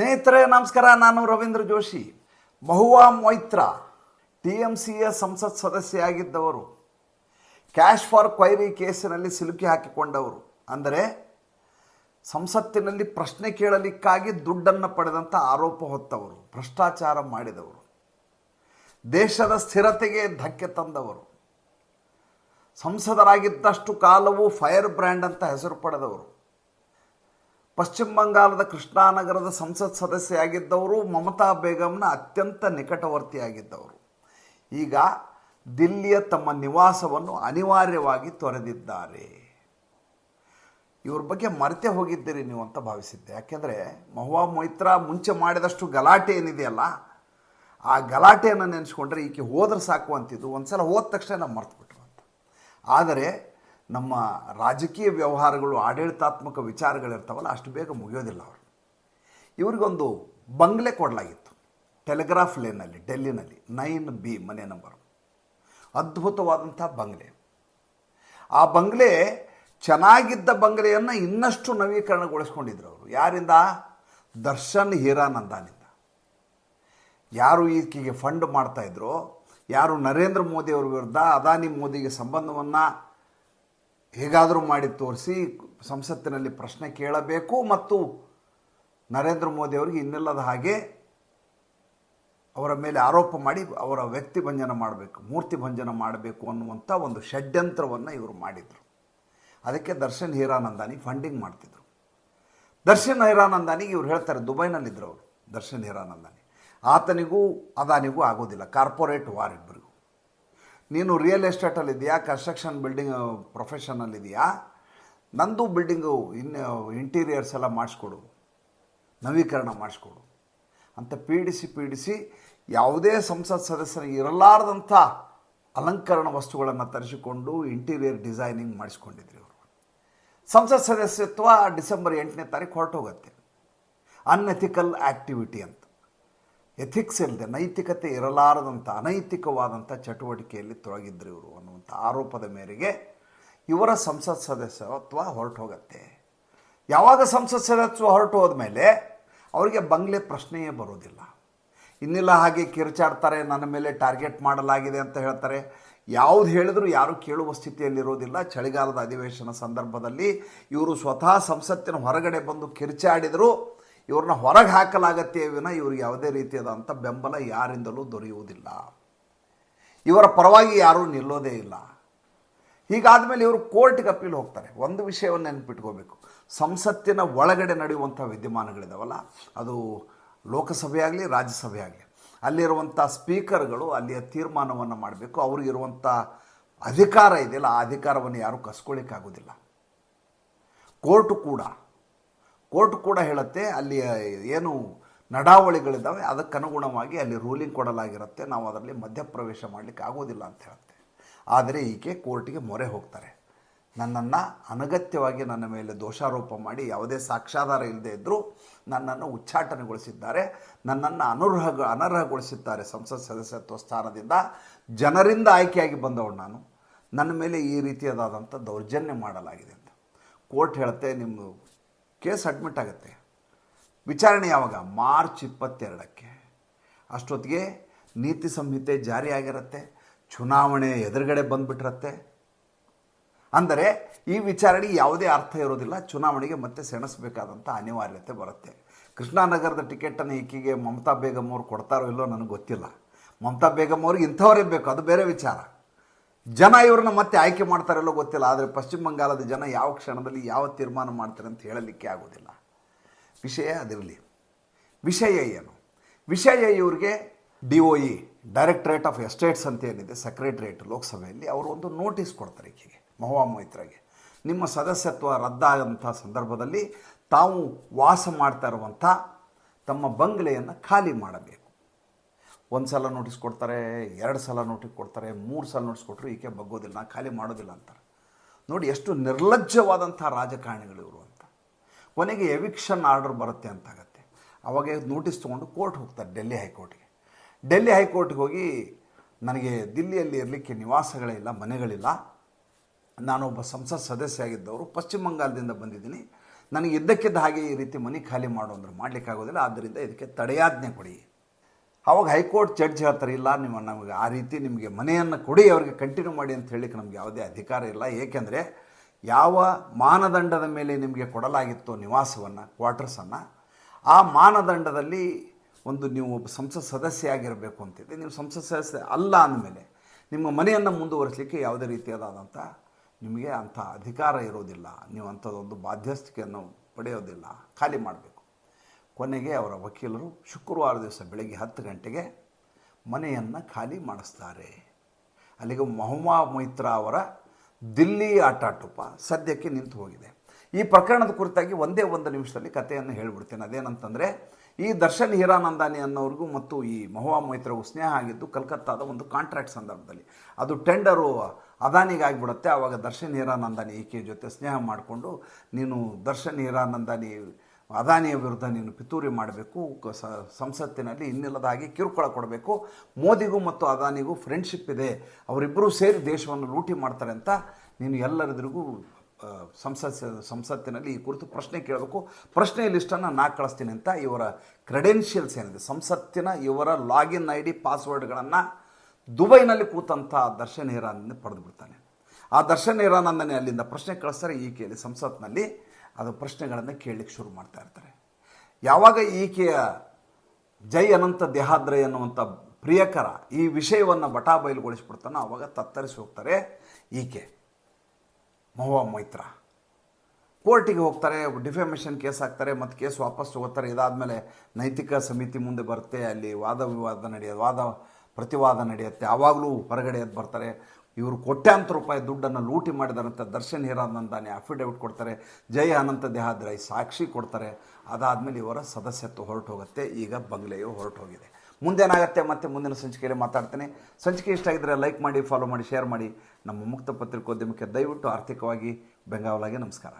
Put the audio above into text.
ಸ್ನೇಹಿತರೆ, ನಮಸ್ಕಾರ. ನಾನು ರವೀಂದ್ರ ಜೋಶಿ. ಮಹುವಾ ಮೊಯ್ತ್ರ ಟಿ ಎಂ ಸಿಯ ಸಂಸತ್ ಸದಸ್ಯೆಯಾಗಿದ್ದವರು. ಕ್ಯಾಶ್ ಫಾರ್ ಕ್ವೈರಿ ಕೇಸಿನಲ್ಲಿ ಸಿಲುಕಿ ಹಾಕಿಕೊಂಡವರು. ಅಂದರೆ, ಸಂಸತ್ತಿನಲ್ಲಿ ಪ್ರಶ್ನೆ ಕೇಳಲಿಕ್ಕಾಗಿ ದುಡ್ಡನ್ನು ಪಡೆದಂಥ ಆರೋಪ ಹೊತ್ತವರು, ಭ್ರಷ್ಟಾಚಾರ ಮಾಡಿದವರು. ದೇಶದ ಸ್ಥಿರತೆಗೆ ಧಕ್ಕೆ ತಂದವರು. ಸಂಸದರಾಗಿದ್ದಷ್ಟು ಕಾಲವು ಫೈರ್ ಬ್ರ್ಯಾಂಡ್ ಅಂತ ಹೆಸರು ಪಡೆದವರು. ಪಶ್ಚಿಮ ಬಂಗಾಳದ ಕೃಷ್ಣಾನಗರದ ಸಂಸತ್ ಸದಸ್ಯೆಯಾಗಿದ್ದವರು ಮಮತಾ ಬೇಗಂನ ಅತ್ಯಂತ ನಿಕಟವರ್ತಿಯಾಗಿದ್ದವರು. ಈಗ ದಿಲ್ಲಿಯ ತಮ್ಮ ನಿವಾಸವನ್ನು ಅನಿವಾರ್ಯವಾಗಿ ತೊರೆದಿದ್ದಾರೆ. ಇವ್ರ ಬಗ್ಗೆ ಮರೆತೇ ಹೋಗಿದ್ದೀರಿ ನೀವು ಅಂತ ಭಾವಿಸಿದ್ದೆ. ಯಾಕೆಂದರೆ ಮಹುವಾ ಮೊಯ್ತ್ರಾ ಮುಂಚೆ ಮಾಡಿದಷ್ಟು ಗಲಾಟೆ ಏನಿದೆಯಲ್ಲ, ಆ ಗಲಾಟೆಯನ್ನು ನೆನೆಸ್ಕೊಂಡ್ರೆ ಈಕೆ ಹೋದ್ರೆ ಸಾಕು ಅಂತಿದ್ದು. ಒಂದು ಸಲ ಹೋದ ತಕ್ಷಣ ನಾವು ಮರ್ತುಬಿಟ್ರು ಅಂತ. ಆದರೆ ನಮ್ಮ ರಾಜಕೀಯ ವ್ಯವಹಾರಗಳು, ಆಡಳಿತಾತ್ಮಕ ವಿಚಾರಗಳಿರ್ತಾವಲ್ಲ, ಅಷ್ಟು ಬೇಗ ಮುಗಿಯೋದಿಲ್ಲ ಅವರು. ಇವ್ರಿಗೊಂದು ಬಂಗ್ಲೆ ಕೊಡಲಾಗಿತ್ತು. ಟೆಲಿಗ್ರಾಫ್ ಲೇನಲ್ಲಿ ಡೆಲ್ಲಿನಲ್ಲಿ ನೈನ್ ಬಿ ಮನೆ ನಂಬರು ಅದ್ಭುತವಾದಂಥ ಬಂಗ್ಲೆ. ಆ ಬಂಗ್ಲೆ ಚೆನ್ನಾಗಿದ್ದ ಬಂಗ್ಲೆಯನ್ನು ಇನ್ನಷ್ಟು ನವೀಕರಣಗೊಳಿಸ್ಕೊಂಡಿದ್ರು ಅವರು. ಯಾರಿಂದ? ದರ್ಶನ್ ಹೀರಾನಂದಾನಿಂದ. ಯಾರು ಈಕೆಗೆ ಫಂಡ್ ಮಾಡ್ತಾಯಿದ್ರು ಯಾರು ನರೇಂದ್ರ ಮೋದಿಯವ್ರ ವಿರುದ್ಧ ಅದಾನಿ ಮೋದಿಗೆ ಸಂಬಂಧವನ್ನು ಹೇಗಾದರೂ ಮಾಡಿ ತೋರಿಸಿ ಸಂಸತ್ತಿನಲ್ಲಿ ಪ್ರಶ್ನೆ ಕೇಳಬೇಕು ಮತ್ತು ನರೇಂದ್ರ ಮೋದಿ ಅವರಿಗೆ ಇನ್ನಿಲ್ಲದ ಹಾಗೆ ಅವರ ಮೇಲೆ ಆರೋಪ ಮಾಡಿ ಅವರ ವ್ಯಕ್ತಿ ಭಂಜನ ಮಾಡಬೇಕು, ಮೂರ್ತಿ ಭಂಜನ ಮಾಡಬೇಕು ಅನ್ನುವಂಥ ಒಂದು ಷಡ್ಯಂತ್ರವನ್ನು ಇವರು ಮಾಡಿದರು. ಅದಕ್ಕೆ ದರ್ಶನ್ ಹೀರಾನಂದಾನಿ ಫಂಡಿಂಗ್ ಮಾಡ್ತಿದ್ರು. ದರ್ಶನ್ ಹೀರಾನಂದಾನಿಗೆ ಇವ್ರು ಹೇಳ್ತಾರೆ ದುಬೈನಲ್ಲಿದ್ದರು ಅವರು ದರ್ಶನ್ ಹೀರಾನಂದಾನಿ. ಆತನಿಗೂ ಅದಾನಿಗೂ ಆಗೋದಿಲ್ಲ, ಕಾರ್ಪೊರೇಟ್ ವಾರ್ ಇಬ್ಬರಿಗೂ ನೀನು ರಿಯಲ್ ಎಸ್ಟೇಟಲ್ಲಿದೆಯಾ ಕನ್ಸ್ಟ್ರಕ್ಷನ್ ಬಿಲ್ಡಿಂಗ್ ಪ್ರೊಫೆಷನಲ್ಲಿದೆಯಾ ನಂದು ಬಿಲ್ಡಿಂಗು ಇನ್ನು ಇಂಟೀರಿಯರ್ಸ್ ಎಲ್ಲ ಮಾಡಿಸ್ಕೊಡು. ನವೀಕರಣ ಮಾಡಿಸ್ಕೊಡು. ಅಂತ ಪೀಡಿಸಿ ಪೀಡಿಸಿ ಯಾವುದೇ ಸಂಸತ್ ಸದಸ್ಯನಿಗೆ ಇರಲಾರದಂಥ ಅಲಂಕರಣ ವಸ್ತುಗಳನ್ನು ತರಿಸಿಕೊಂಡು ಇಂಟೀರಿಯರ್ ಡಿಸೈನಿಂಗ್ ಮಾಡಿಸ್ಕೊಂಡಿದ್ರು ಇವರು ಸಂಸತ್ ಸದಸ್ಯತ್ವ ಡಿಸೆಂಬರ್ ಎಂಟನೇ ತಾರೀಕು ಹೊರಟೋಗುತ್ತೆ. ಅನ್ಎಥಿಕಲ್ ಆ್ಯಕ್ಟಿವಿಟಿ ಅಂತ. ಎಥಿಕ್ಸ್ ಇಲ್ಲದೆ ನೈತಿಕತೆ ಇರಲಾರದಂಥ ಅನೈತಿಕವಾದಂಥ ಚಟುವಟಿಕೆಯಲ್ಲಿ ತೊಡಗಿದ್ರು ಇವರು ಅನ್ನುವಂಥ ಆರೋಪದ ಮೇರೆಗೆ ಇವರ ಸಂಸತ್ ಸದಸ್ಯತ್ವ ಹೊರಟು ಹೋಗುತ್ತೆ ಯಾವಾಗ ಸಂಸತ್ ಸದಸ್ಯತ್ವ ಹೊರಟು ಹೋದ್ಮೇಲೆ ಅವರಿಗೆ ಬಂಗ್ಲೆ ಪ್ರಶ್ನೆಯೇ ಬರೋದಿಲ್ಲ. ಇನ್ನಿಲ್ಲ ಹಾಗೆ ಕಿರುಚಾಡ್ತಾರೆ, ನನ್ನ ಮೇಲೆ ಟಾರ್ಗೆಟ್ ಮಾಡಲಾಗಿದೆ ಅಂತ ಹೇಳ್ತಾರೆ. ಯಾವುದು ಹೇಳಿದ್ರು ಯಾರು ಕೇಳುವ ಸ್ಥಿತಿಯಲ್ಲಿರೋದಿಲ್ಲ. ಚಳಿಗಾಲದ ಅಧಿವೇಶನ ಸಂದರ್ಭದಲ್ಲಿ ಇವರು ಸ್ವತಃ ಸಂಸತ್ತಿನ ಹೊರಗಡೆ ಬಂದು ಕಿರುಚಾಡಿದರೂ. ಇವ್ರನ್ನ ಹೊರಗೆ ಹಾಕಲಾಗತ್ತೆ ವಿನ ಇವ್ರಿಗೆ ಯಾವುದೇ ರೀತಿಯಾದಂಥ ಬೆಂಬಲ ಯಾರಿಂದಲೂ ದೊರೆಯುವುದಿಲ್ಲ. ಇವರ ಪರವಾಗಿ ಯಾರೂ ನಿಲ್ಲೋದೇ ಇಲ್ಲ. ಹೀಗಾದ ಮೇಲೆ ಇವರು ಕೋರ್ಟ್ಗೆ ಅಪೀಲ್ ಹೋಗ್ತಾರೆ. ಒಂದು ವಿಷಯವನ್ನು ನೆನಪಿಟ್ಕೋಬೇಕು. ಸಂಸತ್ತಿನ ಒಳಗಡೆ ನಡೆಯುವಂಥ ವಿದ್ಯಮಾನಗಳಿದಾವಲ್ಲ, ಅದು ಲೋಕಸಭೆ ಆಗಲಿ, ರಾಜ್ಯಸಭೆ ಅಲ್ಲಿರುವಂಥ ಸ್ಪೀಕರ್ಗಳು ಅಲ್ಲಿಯ ತೀರ್ಮಾನವನ್ನು ಮಾಡಬೇಕು. ಅವ್ರಿಗಿರುವಂಥ ಅಧಿಕಾರ ಇದೆಯಲ್ಲ, ಆ ಅಧಿಕಾರವನ್ನು ಯಾರೂ ಕಸ್ಕೊಳ್ಳಿಕ್ಕಾಗೋದಿಲ್ಲ ಕೋರ್ಟು ಕೂಡ ಕೋರ್ಟ್ ಕೂಡ ಹೇಳುತ್ತೆ, ಅಲ್ಲಿ ಏನು ನಡಾವಳಿಗಳಿದ್ದಾವೆ ಅದಕ್ಕನುಗುಣವಾಗಿ ಅಲ್ಲಿ ರೂಲಿಂಗ್ ಕೊಡಲಾಗಿರುತ್ತೆ, ನಾವು ಅದರಲ್ಲಿ ಮಧ್ಯಪ್ರವೇಶ ಮಾಡಲಿಕ್ಕೆ ಆಗೋದಿಲ್ಲ ಅಂತ ಹೇಳುತ್ತೆ. ಆದರೆ ಈಕೆ ಕೋರ್ಟಿಗೆ ಮೊರೆ ಹೋಗ್ತಾರೆ. ನನ್ನನ್ನು ಅನಗತ್ಯವಾಗಿ ನನ್ನ ಮೇಲೆ ದೋಷಾರೋಪ ಮಾಡಿ ಯಾವುದೇ ಸಾಕ್ಷಾಧಾರ ಇಲ್ಲದೆ ಇದ್ದರೂ ನನ್ನನ್ನು ಉಚ್ಚಾಟನೆಗೊಳಿಸಿದ್ದಾರೆ. ನನ್ನನ್ನು ಅನರ್ಹ ಅನರ್ಹಗೊಳಿಸಿದ್ದಾರೆ ಸಂಸತ್ ಸದಸ್ಯತ್ವ ಸ್ಥಾನದಿಂದ. ಜನರಿಂದ ಆಯ್ಕೆಯಾಗಿ ಬಂದವಳು ನಾನು. ನನ್ನ ಮೇಲೆ ಈ ರೀತಿಯಾದಂಥ ದೌರ್ಜನ್ಯ ಮಾಡಲಾಗಿದೆ ಅಂತ. ಕೋರ್ಟ್ ಹೇಳುತ್ತೆ, ನಿಮ್ಮ ಕೇಸ್ ಅಡ್ಮಿಟ್ ಆಗುತ್ತೆ. ವಿಚಾರಣೆ ಯಾವಾಗ? ಮಾರ್ಚ್ ಇಪ್ಪತ್ತೆರಡಕ್ಕೆ. ಅಷ್ಟೊತ್ತಿಗೆ ನೀತಿ ಸಂಹಿತೆ ಜಾರಿಯಾಗಿರುತ್ತೆ. ಚುನಾವಣೆ ಎದುರುಗಡೆ ಬಂದುಬಿಟ್ಟಿರತ್ತೆ. ಅಂದರೆ ಈ ವಿಚಾರಣೆ ಯಾವುದೇ ಅರ್ಥ ಇರೋದಿಲ್ಲ. ಚುನಾವಣೆಗೆ ಮತ್ತೆ ಸೆಣಸಬೇಕಾದಂಥ ಅನಿವಾರ್ಯತೆ ಬರುತ್ತೆ. ಕೃಷ್ಣಾನಗರದ ಟಿಕೆಟನ್ನು ಈಕೆಗೆ ಮಮತಾ ಬೇಗಮ್ ಅವ್ರು ಕೊಡ್ತಾರೋ ಇಲ್ಲೋ ನನಗೆ ಗೊತ್ತಿಲ್ಲ. ಮಮತಾ ಬೇಗಮ್ ಅವ್ರಿಗೆ ಇಂಥವರೇ ಬೇಕು. ಅದು ಬೇರೆ ವಿಚಾರ. ಜನ ಇವ್ರನ್ನ ಮತ್ತೆ ಆಯ್ಕೆ ಮಾಡ್ತಾರೆಲ್ಲೋ ಗೊತ್ತಿಲ್ಲ, ಆದರೆ ಪಶ್ಚಿಮ ಬಂಗಾಳದ ಜನ ಯಾವ ಕ್ಷಣದಲ್ಲಿ ಯಾವ ತೀರ್ಮಾನ ಮಾಡ್ತಾರೆ ಅಂತ ಹೇಳಲಿಕ್ಕೆ ಆಗೋದಿಲ್ಲ. ವಿಷಯ ಅದಿರಲಿ. ವಿಷಯ ಏನು? ವಿಷಯ ಇವ್ರಿಗೆ D O E, directorate of estates ಅಂತ ಏನಿದೆ ಸೆಕ್ರೆಟ್ರಿಯೇಟ್ ಲೋಕಸಭೆಯಲ್ಲಿ ಅವರು ಒಂದು ನೋಟಿಸ್ ಕೊಡ್ತಾರೆ ಈಕೆಗೆ ಮಹುವಾ ಮೊಹಿತ್ರಾಗೆ ನಿಮ್ಮ ಸದಸ್ಯತ್ವ ರದ್ದಾದಂಥ ಸಂದರ್ಭದಲ್ಲಿ ತಾವು ವಾಸ ಮಾಡ್ತಾ ಇರುವಂಥ ತಮ್ಮ ಬಂಗ್ಲೆಯನ್ನು ಖಾಲಿ ಮಾಡಬೇಕು. ಒಂದು ಸಲ ನೋಟಿಸ್ ಕೊಡ್ತಾರೆ, ಎರಡು ಸಲ ನೋಟಿಸ್ ಕೊಡ್ತಾರೆ, ಮೂರು ಸಲ ನೋಟಿಸ್ ಕೊಟ್ಟರು ಈಕೆ ಬಗ್ಗೋದಿಲ್ಲ ಖಾಲಿ ಮಾಡೋದಿಲ್ಲ ಅಂತಾರೆ. ನೋಡಿ, ಎಷ್ಟು ನಿರ್ಲಜ್ಜವಾದಂಥ ರಾಜಕಾರಣಿಗಳು ಇವರು ಅಂತ. ಕೊನೆಗೆ ಎವಿಕ್ಷನ್ ಆರ್ಡರ್ ಬರುತ್ತೆ ಅಂತಾಗತ್ತೆ. ಅವಾಗ ನೋಟಿಸ್ ತೊಗೊಂಡು ಕೋರ್ಟ್ ಹೋಗ್ತಾರೆ ಡೆಲ್ಲಿ ಹೈಕೋರ್ಟ್ಗೆ ಡೆಲ್ಲಿ ಹೈಕೋರ್ಟ್ಗೆ ಹೋಗಿ, ನನಗೆ ದಿಲ್ಲಿಯಲ್ಲಿ ಇರಲಿಕ್ಕೆ ನಿವಾಸಗಳಿಲ್ಲ ಮನೆಗಳಿಲ್ಲ. ನಾನೊಬ್ಬ ಸಂಸತ್ ಸದಸ್ಯ ಆಗಿದ್ದವರು, ಪಶ್ಚಿಮ ಬಂಗಾಲದಿಂದ ಬಂದಿದ್ದೀನಿ. ನನಗೆ ಇದ್ದಕ್ಕಿದ್ದ ಹಾಗೆ ಈ ರೀತಿ ಮನೆ ಖಾಲಿ ಮಾಡು ಅಂದ್ರೆ ಮಾಡಲಿಕ್ಕಾಗೋದಿಲ್ಲ. ಆದ್ದರಿಂದ ಇದಕ್ಕೆ ತಡೆಯಾಜ್ಞೆ ಕೊಡಿ. ಅವಾಗ ಹೈಕೋರ್ಟ್ ಜಡ್ಜ್ ಹೇಳ್ತಾರೆ, ಇಲ್ಲ, ನಿಮ್ಮ ನಮಗೆ ಆ ರೀತಿ ನಿಮಗೆ ಮನೆಯನ್ನು ಕೊಡಿ, ಅವರಿಗೆ ಕಂಟಿನ್ಯೂ ಮಾಡಿ ಅಂತ ಹೇಳಿಕ್ಕೆ ನಮಗೆ ಯಾವುದೇ ಅಧಿಕಾರ ಇಲ್ಲ. ಏಕೆಂದರೆ ಯಾವ ಮಾನದಂಡದ ಮೇಲೆ ನಿಮಗೆ ಕೊಡಲಾಗಿತ್ತು ನಿವಾಸವನ್ನು ಕ್ವಾರ್ಟರ್ಸನ್ನು ಆ ಮಾನದಂಡದಲ್ಲಿ ಒಂದು ನೀವು ಒಬ್ಬ ಸಂಸತ್ ಸದಸ್ಯ ಆಗಿರಬೇಕು ಅಂತಿದೆ ನೀವು ಸಂಸತ್ ಸದಸ್ಯ ಅಲ್ಲ ಅಂದಮೇಲೆ ನಿಮ್ಮ ಮನೆಯನ್ನು ಮುಂದುವರಿಸಲಿಕ್ಕೆ ಯಾವುದೇ ರೀತಿಯಾದಂಥ ನಿಮಗೆ ಅಂಥ ಅಧಿಕಾರ ಇರೋದಿಲ್ಲ. ನೀವು ಅಂಥದ್ದೊಂದು ಬಾಧ್ಯಸ್ಥಿಕೆಯನ್ನು ಪಡೆಯೋದಿಲ್ಲ. ಖಾಲಿ ಮಾಡಬೇಕು. ಕೊನೆಗೆ ಅವರ ವಕೀಲರು ಶುಕ್ರವಾರ ದಿವಸ ಬೆಳಗ್ಗೆ ಹತ್ತು ಗಂಟೆಗೆ ಮನೆಯನ್ನು ಖಾಲಿ ಮಾಡಿಸ್ತಾರೆ. ಅಲ್ಲಿಗೆ ಮೊಹಮ್ಮಾ ಮೈತ್ರಾ ಅವರ ದಿಲ್ಲಿ ಆಟಾಟೋಪ ಸದ್ಯಕ್ಕೆ ನಿಂತು ಹೋಗಿದೆ. ಈ ಪ್ರಕರಣದ ಕುರಿತಾಗಿ ಒಂದೇ ಒಂದು ನಿಮಿಷದಲ್ಲಿ ಕಥೆಯನ್ನು ಹೇಳಿಬಿಡ್ತೇನೆ. ಅದೇನಂತಂದರೆ, ಈ ದರ್ಶನ್ ಹೀರಾನಂದಾನಿ ಅನ್ನೋರಿಗೂ ಮತ್ತು ಈ ಮಹುವಾ ಮೊಯ್ತ್ರಗೂ ಸ್ನೇಹ ಆಗಿದ್ದು ಕಲ್ಕತ್ತಾದ ಒಂದು ಕಾಂಟ್ರಾಕ್ಟ್ ಸಂದರ್ಭದಲ್ಲಿ. ಅದು ಟೆಂಡರು ಅದಾನಿಗೆ ಆಗಿಬಿಡುತ್ತೆ ಆವಾಗ ದರ್ಶನ್ ಹೀರಾನಂದಾನಿ ಈಕೆ ಜೊತೆ ಸ್ನೇಹ ಮಾಡಿಕೊಂಡು, ನೀನು ದರ್ಶನ್ ಹೀರಾನಂದಾನಿ ಅದಾನಿಯ ವಿರುದ್ಧ ನೀನು ಪಿತೂರಿ ಮಾಡಬೇಕು ಸಂಸತ್ತಿನಲ್ಲಿ ಇನ್ನಿಲ್ಲದಾಗಿ ಕಿರುಕುಳ ಕೊಡಬೇಕು. ಮೋದಿಗೂ ಮತ್ತು ಅದಾನಿಗೂ ಫ್ರೆಂಡ್ಶಿಪ್ ಇದೆ. ಅವರಿಬ್ಬರೂ ಸೇರಿ ದೇಶವನ್ನು ಲೂಟಿ ಮಾಡ್ತಾರೆ ಅಂತ ನೀನು ಎಲ್ಲರೆದುರಿಗೂ ಸಂಸತ್, ಸಂಸತ್ತಿನಲ್ಲಿ ಈ ಕುರಿತು ಪ್ರಶ್ನೆ ಕೇಳಬೇಕು. ಪ್ರಶ್ನೆ ಲಿಸ್ಟನ್ನು ನಾ ಕಳಿಸ್ತೀನಿ ಅಂತ ಇವರ ಕ್ರೆಡೆನ್ಷಿಯಲ್ಸ್ ಏನಿದೆ. ಸಂಸತ್ತಿನ ಇವರ ಲಾಗಿನ್ ಐ ಡಿ ಪಾಸ್ವರ್ಡ್ಗಳನ್ನು ದುಬೈನಲ್ಲಿ ಕೂತಂಥ ದರ್ಶನ್ ಹಿರಾನಂದ ಪಡೆದುಬಿಡ್ತಾನೆ ಆ ದರ್ಶನ್ ಹಿರಾನಂದನೇ ಅಲ್ಲಿಂದ ಪ್ರಶ್ನೆ ಕಳಿಸ್ತಾರೆ ಈ ಕೇಳಿ ಸಂಸತ್ನಲ್ಲಿ. ಅದು ಪ್ರಶ್ನೆಗಳನ್ನು ಕೇಳಲಿಕ್ಕೆ ಶುರು ಮಾಡ್ತಾ ಇರ್ತಾರೆ. ಯಾವಾಗ ಈಕೆಯ ಜೈ ಅನಂತ ದೇಹಾದ್ರೆ ಎನ್ನುವಂಥ ಪ್ರಿಯಕರ ಈ ವಿಷಯವನ್ನು ಬಟಾಬಯಲುಗೊಳಿಸ್ಬಿಡ್ತಾನೋ ಆವಾಗ ತತ್ತರಿಸಿ ಹೋಗ್ತಾರೆ ಈಕೆ. ಮಹುವಾ ಮೈತ್ರ. ಕೋರ್ಟಿಗೆ ಹೋಗ್ತಾರೆ, ಡಿಫೆಮೇಷನ್ ಕೇಸ್ ಹಾಕ್ತಾರೆ, ಮತ್ತು ಕೇಸ್ ವಾಪಸ್ ಹೋಗ್ತಾರೆ. ಇದಾದಮೇಲೆ ನೈತಿಕ ಸಮಿತಿ ಮುಂದೆ ಬರುತ್ತೆ, ಅಲ್ಲಿ ವಾದ ವಿವಾದ ನಡೆಯೋದು ವಾದ ಪ್ರತಿವಾದ ನಡೆಯುತ್ತೆ. ಆವಾಗಲೂ ಹೊರಗಡೆ ಎದ್ದು ಬರ್ತಾರೆ. ಇವರು ಕೋಟ್ಯಾಂತರ ರೂಪಾಯಿ ದುಡ್ಡನ್ನು ಲೂಟಿ ಮಾಡಿದಾರಂತ ದರ್ಶನ್ ಹೀರಾನಂದಾನೆ ಅಫಿಡವಿಟ್ ಕೊಡ್ತಾರೆ. ಜೈ ಅನಂತ ದೇಹಾದ್ರೈ ಸಾಕ್ಷಿ ಕೊಡ್ತಾರೆ. ಅದಾದಮೇಲೆ ಇವರ ಸದಸ್ಯತ್ವ ಹೊರಟು ಹೋಗುತ್ತೆ ಈಗ ಬಂಗ್ಲೆಯು ಹೊರಟು ಹೋಗಿದೆ ಮುಂದೇನಾಗತ್ತೆ ಮತ್ತೆ ಮುಂದಿನ ಸಂಚಿಕೆಯಲ್ಲಿ ಮಾತಾಡ್ತೇನೆ. ಸಂಚಿಕೆ ಇಷ್ಟ ಆಗಿದ್ದರೆ ಲೈಕ್ ಮಾಡಿ ಫಾಲೋ ಮಾಡಿ ಶೇರ್ ಮಾಡಿ. ನಮ್ಮ ಮುಕ್ತ ಪತ್ರಿಕೋದ್ಯಮಕ್ಕೆ ದಯವಿಟ್ಟು ಆರ್ಥಿಕವಾಗಿ ಬೆಂಗಾವಲಾಗಿ ನಮಸ್ಕಾರ.